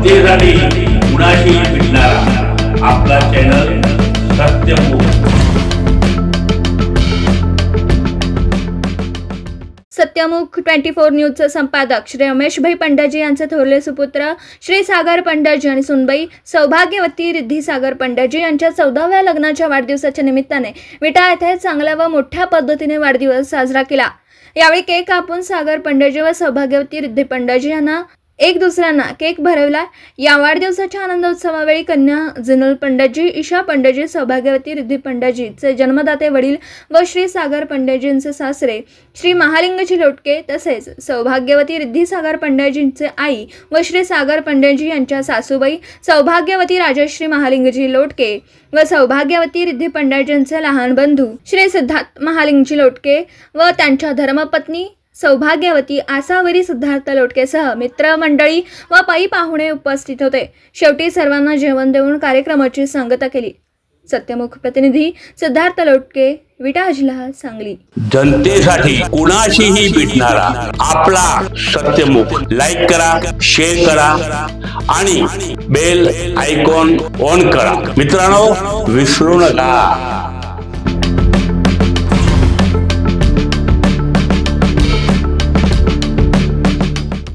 जनतेसाठी कुणाशी भेटणारा आपला channel Satyamukh Satyamukh twenty four न्यूजचे संपादक श्री रमेशभाई पंडाजी यांचे थोरले सुपुत्र श्री सागर पंडाजी आणि सुनबाई सौभाग्यवती रिद्धी सागर पंडाजी यांच्या चौदाव्या लग्नाच्या वाढदिवसाच्या निमित्ताने विटा येथे चांगल्या व मोठ्या पद्धतीने वाढदिवस साजरा केला. यावेळी केक कापून सागर पंडाजी व सौभाग्यवती रिद्धी पंडाजी यांना एक दुसऱ्यांना केक भरवला. या वाढदिवसाच्या आनंदोत्सवावेळी कन्या जिनल पंडाजी ईशा पंडाजी सौभाग्यवती रिद्धी पंडाजीचे जन्मदाते वडील व श्री सागर पंडाजींचे सासरे श्री महालिंगजी लोटके तसेच सौभाग्यवती रिद्धी सागर पंडाजींचे आई व श्री सागर पंडाजी यांच्या सासूबाई सौभाग्यवती राजश्री महालिंगजी लोटके व सौभाग्यवती रिद्धी पंडाजींचे लहान बंधू श्री सिद्धार्थ महालिंगजी लोटके व त्यांच्या धर्मपत्नी सौभाग्यवती आसावरी सिद्धार्थ लोटकेसह मित्रमंडळी व पायी पाहुणे उपस्थित होते. शेवटी सर्वांना जेवण देऊन कार्यक्रमाची सांगता केली. सत्यमुख प्रतिनिधी सिद्धार्थ लोटके विटा जिल्हा सांगली. जनतेसाठी कुणाशीही भेटणारा आपला सत्यमुख लाईक करा शेअर करा आणि बेल आयकॉन ऑन करा. मित्रांनो विसरू नका.